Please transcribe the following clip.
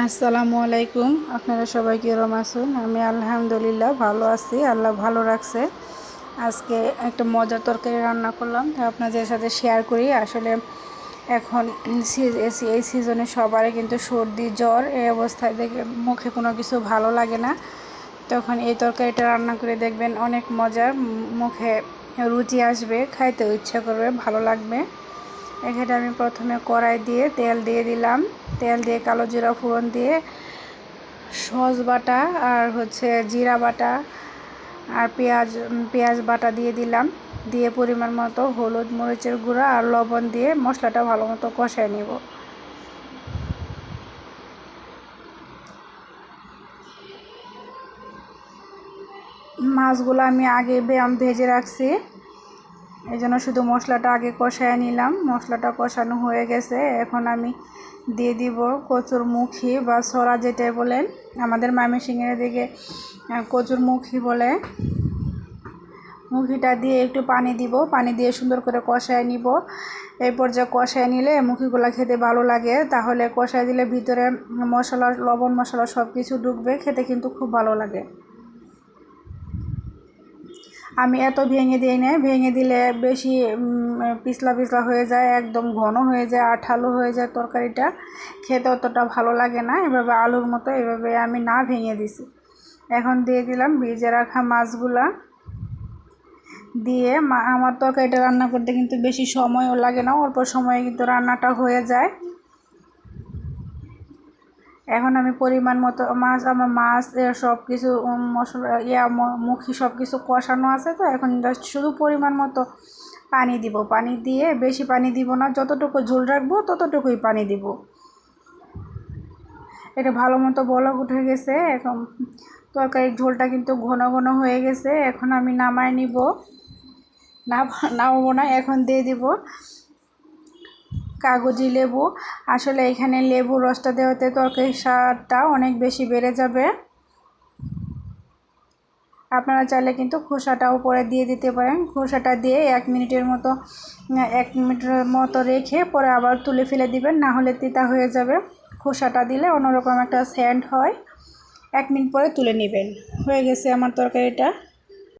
আসসালামু আলাইকুম। আপনারা সবাই কীরম আছেন? আমি আলহামদুলিল্লাহ ভালো আছি। আল্লাহ ভালো রাখছে। আজকে একটা মজার তরকারি রান্না করলাম। তা আপনাদের সাথে শেয়ার করি। আসলে এখন এই সিজনে সবারই কিন্তু সর্দি, জ্বর এই অবস্থায় দেখে মুখে কোনো কিছু ভালো লাগে না। তখন এই তরকারিটা রান্না করে দেখবেন অনেক মজা মুখে রুচি আসবে, খাইতেও ইচ্ছা করবে, ভালো লাগবে। এখানে আমি প্রথমে কড়াই দিয়ে তেল দিয়ে দিলাম। তেল দিয়ে কালো জিরা ফোড়ন দিয়ে সস বাটা আর হচ্ছে জিরা বাটা আর পেঁয়াজ পেঁয়াজ বাটা দিয়ে দিলাম। দিয়ে পরিমাণ মতো হলুদ মরিচের গুঁড়া আর লবণ দিয়ে মশলাটা ভালো মতো কষায় নেব। মাছগুলো আমি আগে ব্যায়াম ভেজে রাখছি। এই জন্য শুধু মশলাটা আগে কষায় নিলাম। মশলাটা কষানো হয়ে গেছে। এখন আমি দিয়ে দিব কচুর মুখি বা সরা যেটা বলেন। আমাদের ময়মনসিংহের দিকে কচুর মুখি বলে। মুখিটা দিয়ে একটু পানি দিব। পানি দিয়ে সুন্দর করে কষায় নিব। এই পর্যায়ে কষায় নিলে মুখিগুলো খেতে ভালো লাগে। তাহলে কষায় দিলে ভিতরে মশলা, লবণ মশলা সব কিছু ঢুকবে। খেতে কিন্তু খুব ভালো লাগে। আমি এত ভেঙে দিই না, ভেঙে দিলে বেশি পিছলা পিছলা হয়ে যায়, একদম ঘন হয়ে যায়, আঠালো হয়ে যায় তরকারিটা। খেতে অতটা ভালো লাগে না, এভাবে আলুর মতো এভাবে আমি না ভেঙে দিছি। এখন দিয়ে দিলাম ভিজে রাখা মাছগুলা। দিয়ে আমার তরকারিটা রান্না করতে কিন্তু বেশি সময়ও লাগে না, অল্প সময়ে কিন্তু রান্নাটা হয়ে যায়। এখন আমি পরিমাণ মতো মাছ, আমার মাছ সব কিছু মশলা, ইয়া মুখি সব কিছু কষানো আছে তো, এখন জাস্ট শুধু পরিমাণ মতো পানি দিব। পানি দিয়ে বেশি পানি দিব না, যতটুকু ঝোল রাখব ততটুকুই পানি দিব। এটা ভালো মতো বলক উঠে গেছে, এখন তরকারির ঝোলটা কিন্তু ঘন ঘন হয়ে গেছে, এখন আমি নামায় নিব। না নামাবো না, এখন দিয়ে দিব। কাগজি লেবু। আসলে এখানে লেবু রসটা দেওয়াতে তরকারির স্বাদটা অনেক বেশি বেড়ে যাবে। আপনারা চাইলে কিন্তু খোসাটা উপরে দিয়ে দিতে পারেন। খোসাটা দিয়ে এক মিনিটের মতো, এক মিনিটের মতো রেখে পরে আবার তুলে ফেলে দিবেন, না হলে তিতা হয়ে যাবে। খোসাটা দিলে অন্যরকম একটা স্যান্ড হয়। এক মিনিট পরে তুলে নেবেন। হয়ে গেছে আমার তরকারিটা।